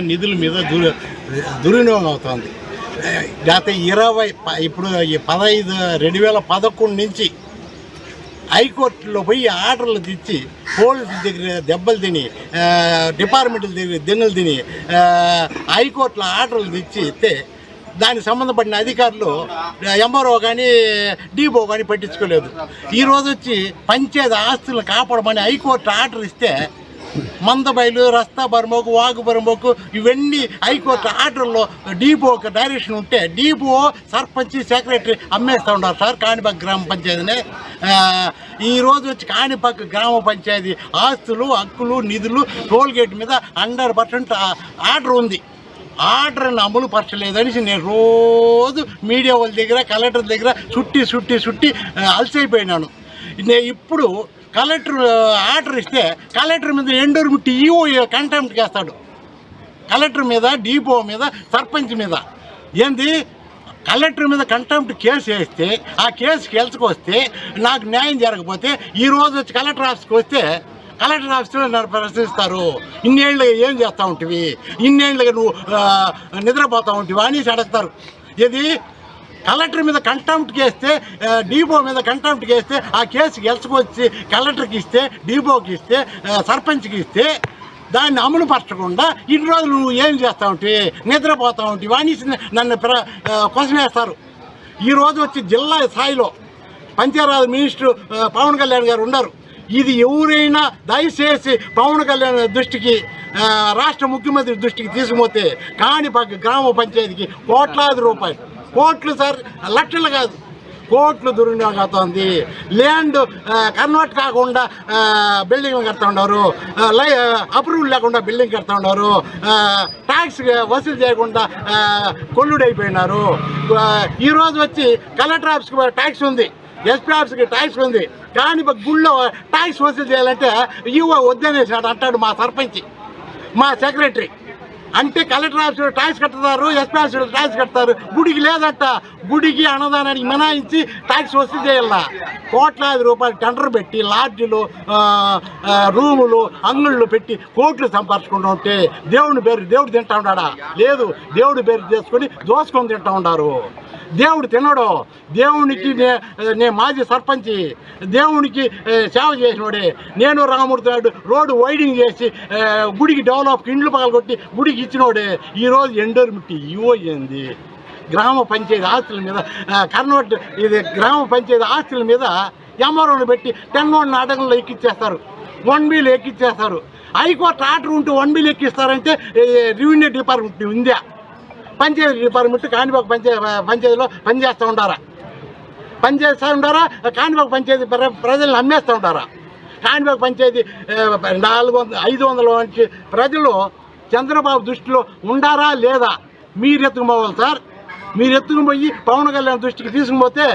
నిధుల మీద దుర్ దుర్వినియోగం అవుతుంది. గత ఇరవై ప- ఇప్పుడు ఈ పదహైదు రెండు వేల పదకొండు నుంచి హైకోర్టులో పోయి ఆర్డర్లు తెచ్చి పోలీసుల దగ్గర దెబ్బలు తిని డిపార్ట్మెంట్ల దగ్గర దెన్నులు తిని హైకోర్టులో ఆర్డర్లు తెచ్చి ఇస్తే దానికి సంబంధపడిన అధికారులు ఎంఆర్ఓ కానీ డీఓ కానీ పట్టించుకోలేదు. ఈరోజు వచ్చి పంచాయతీ ఆస్తులను కాపాడమని హైకోర్టు ఆర్డర్ ఇస్తే మందబైలు రస్తా బర్మోకు వాగు బర్మోకు ఇవన్నీ హైకోర్టు ఆర్డర్లో డీపోకి డైరెక్షన్ ఉంటే డీపో సర్పంచ్ సెక్రటరీ అమ్మేస్తూ ఉన్నారు సార్. కాణిపాక గ్రామ పంచాయతీనే. ఈరోజు వచ్చి కాణిపాక గ్రామ పంచాయతీ ఆస్తులు హక్కులు నిధులు టోల్గేట్ మీద హండ్రెడ్ పర్సెంట్ ఆర్డర్ ఉంది. ఆర్డర్ని అమలు పరచలేదనేసి నేను రోజు మీడియా వాళ్ళ దగ్గర కలెక్టర్ దగ్గర చుట్టి చుట్టి చుట్టి అలసైపోయినాను. నేను ఇప్పుడు కలెక్టర్ ఆర్డర్ ఇస్తే కలెక్టర్ మీద ఎండూరు ముట్టి ఈఓ కంటెంప్ట్ చేస్తాడు. కలెక్టర్ మీద డిపో మీద సర్పంచ్ మీద. ఏంది? కలెక్టర్ మీద కంటెంప్ట్ కేసు వేస్తే ఆ కేసు గెలుచుకొస్తే నాకు న్యాయం జరగకపోతే ఈ రోజు వచ్చి కలెక్టర్ ఆఫీస్కి వస్తే కలెక్టర్ ఆఫీస్లో నన్ను ప్రశ్నిస్తారు. ఇన్నేళ్ళుగా ఏం చేస్తూ ఉంటివి? ఇన్నేళ్ళుగా నువ్వు నిద్రపోతూ ఉంటివి అనేసి అడుగుతారు. ఇది కలెక్టర్ మీద కంటెంప్ట్ చేస్తే డీబో మీద కంటెంప్ట్ చేస్తే ఆ కేసు గెలుచుకొచ్చి కలెక్టర్కి ఇస్తే డీబోకి ఇస్తే సర్పంచ్కి ఇస్తే దాన్ని అమలు పరచకుండా ఇన్ని రోజులు నువ్వు ఏం చేస్తా ఉంటే నిద్రపోతా ఉంటే అనేసి నన్ను ప్ర క్వశ్చన్ వేస్తారు ఈరోజు వచ్చి జిల్లా స్థాయిలో పంచాయరాజ్ మినిస్టర్ పవన్ కళ్యాణ్ గారు ఉన్నారు ఇది ఎవరైనా దయచేసి పవన్ కళ్యాణ్ దృష్టికి రాష్ట్ర ముఖ్యమంత్రి దృష్టికి తీసుకుపోతే కాణిపాక గ్రామ పంచాయతీకి కోట్లాది రూపాయలు. కోట్లు సార్ లక్షలు కాదు. కోట్లు దుర్వినియోగం అవుతుంది. ల్యాండ్ కన్వర్ట్ కాకుండా బిల్డింగ్ కడతా ఉన్నారు. లై అప్రూవల్ లేకుండా బిల్డింగ్ కడతా ఉన్నారు. ట్యాక్స్ వసూలు చేయకుండా కొల్లుడైపోయినారు. ఈరోజు వచ్చి కలెక్టర్ ఆఫీస్కి ట్యాక్స్ ఉంది. ఎస్పీ ఆఫీస్కి ట్యాక్స్ ఉంది. కానీ గుళ్ళో ట్యాక్స్ వసూలు చేయాలంటే ఇవ్వ వద్దనేసాడు అంటాడు మా సర్పంచ్ మా సెక్రటరీ. అంటే కలెక్టర్ ఆఫీసులో ట్యాక్స్ కడతారు ఎస్పీ ఆఫీసులో ట్యాక్స్ కడతారు. గుడికి లేదట. గుడికి అన్నదానానికి మినాయించి ట్యాక్స్ వసూలు చేయాల? కోట్లాది రూపాయలు టెండర్ పెట్టి లాడ్జీలు రూములు అంగుళ్ళు పెట్టి కోట్లు సంపాదించుకుంటూ ఉంటే దేవుని పేరు దేవుడు తింటా ఉన్నాడా లేదు. దేవుడి పేరు చేసుకొని దోసుకొని తింటా ఉన్నారు దేవుడు తినడు. దేవునికి నే- నేను మాజీ సర్పంచి. దేవునికి సేవ చేసినోడే. నేను రామూర్తి నాయుడు రోడ్డు వైడింగ్ చేసి గుడికి డెవలప్ ఇండ్లు పగలగొట్టి గుడికి ఇచ్చినోడే ఈరోజు ఎండోరు ఇవో ఏంది? గ్రామ పంచాయతీ ఆస్తుల మీద ఆ, కన్వర్ట్ ఇది గ్రామ పంచాయతీ ఆస్తుల మీద ఎంఆర్ఓని పెట్టి టెన్ వన్ నాటకంలో ఎక్కిచ్చేస్తారు. వన్ బిల్ ఎక్కిచ్చేస్తారు. హైకోర్టు ఆర్డర్ ఉంటే వన్ బిల్ ఎక్కిస్తారంటే రెవెన్యూ డిపార్ట్మెంట్ ఉందా? పంచాయతీ డిపార్ట్మెంట్ కాణిపాక పంచాయతీ పంచాయతీలో పనిచేస్తూ ఉంటారా పనిచేస్తూ ఉంటారా కాణిపాక పంచాయతీ ప్ర- ప్రజలను అమ్మేస్తూ ఉంటారా కాణిపాక పంచాయతీ నాలుగు వందల ఐదు వందల వంటి ప్రజలు చంద్రబాబు దృష్టిలో ఉండారా లేదా? మీరు ఎత్తుకుపోవాలి సార్. మీరు ఎత్తుకుని పోయి పవన్ కళ్యాణ్ దృష్టికి తీసుకుపోతే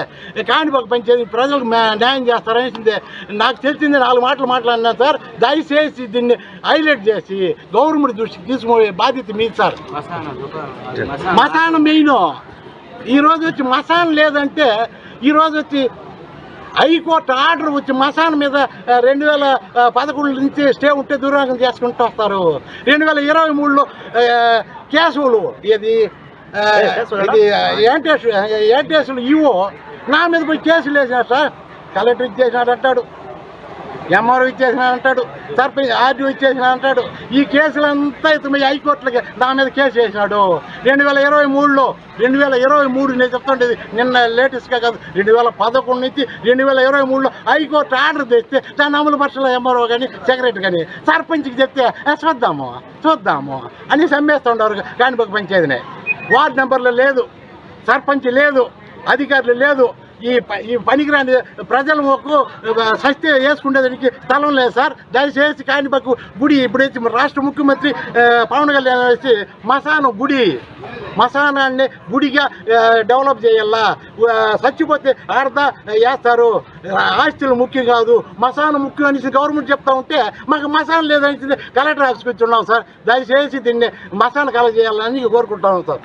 కాణిపాక పంచాయతీ ప్రజలకు న్యాయం చేస్తారనేసింది నాకు తెలిసింది నాలుగు మాటలు మాట్లాడినా సార్. దయచేసి దీన్ని హైలైట్ చేసి గవర్నమెంట్ దృష్టికి తీసుకుపోయే బాధ్యత మీది సార్. మసానం మెయిన్. ఈరోజు వచ్చి మసాన్ లేదంటే ఈరోజు వచ్చి హైకోర్టు ఆర్డర్ వచ్చి మసాన్ మీద రెండు వేల పదకొండు నుంచి స్టే ఉంటే దుర్వినియోగం చేసుకుంటూ వస్తారు. రెండు వేల ఇరవై మూడులో కేసులు ఇది ఇది ఏంటేసు ఏంటేసులు ఇవో నా మీద పోయి కేసులు వేసినాడు సార్ కలెక్టర్ ఇచ్చేసినాడు అంటాడు. ఎంఆర్ఓ ఇచ్చేసిన అంటాడు సర్పంచ్ ఆర్డీఓ ఇచ్చేసిన అంటాడు. ఈ కేసులంతా ఇతను హైకోర్టులకి నా మీద కేసు వేసినాడు రెండు వేల ఇరవై మూడులో రెండు వేల ఇరవై మూడు నేను చెప్తుండేది నిన్న లేటెస్ట్గా కాదు రెండు వేల పదకొండు నుంచి రెండు వేల ఇరవై మూడులో హైకోర్టు ఆర్డర్ తెస్తే దాన్ని అమలు పరచలే ఎంఆర్ఓ కానీ సెక్రటరీ కానీ సర్పంచ్కి చెప్తే చూద్దాము చూద్దాము అని సమ్మేస్తుంటారు కాణిపాక పంచాయతీనే వార్డు నెంబర్లో లేదు సర్పంచ్ లేదు అధికారులు లేదు ఈ ప- ఈ పనికిరాని ప్రజలు ఒక్క సస్తే వేసుకునేదానికి స్థలం లేదు సార్. దయచేసి కాణిపాకు గుడి ఇప్పుడైతే మన రాష్ట్ర ముఖ్యమంత్రి పవన్ కళ్యాణ్ వచ్చి మసాను గుడి మసానాన్ని గుడిగా డెవలప్ చేయాలా? చచ్చిపోతే ఆడతా వేస్తారు. ఆస్తులు ముఖ్యం కాదు. మసాను ముఖ్యం అనేసి గవర్నమెంట్ చెప్తా ఉంటే మాకు మసాన్ లేదనేసి కలెక్టర్ ఆఫీస్కి వచ్చి ఉన్నాం సార్. దయచేసి దీన్ని మసాన్ కలగ చేయాలని కోరుకుంటాం సార్.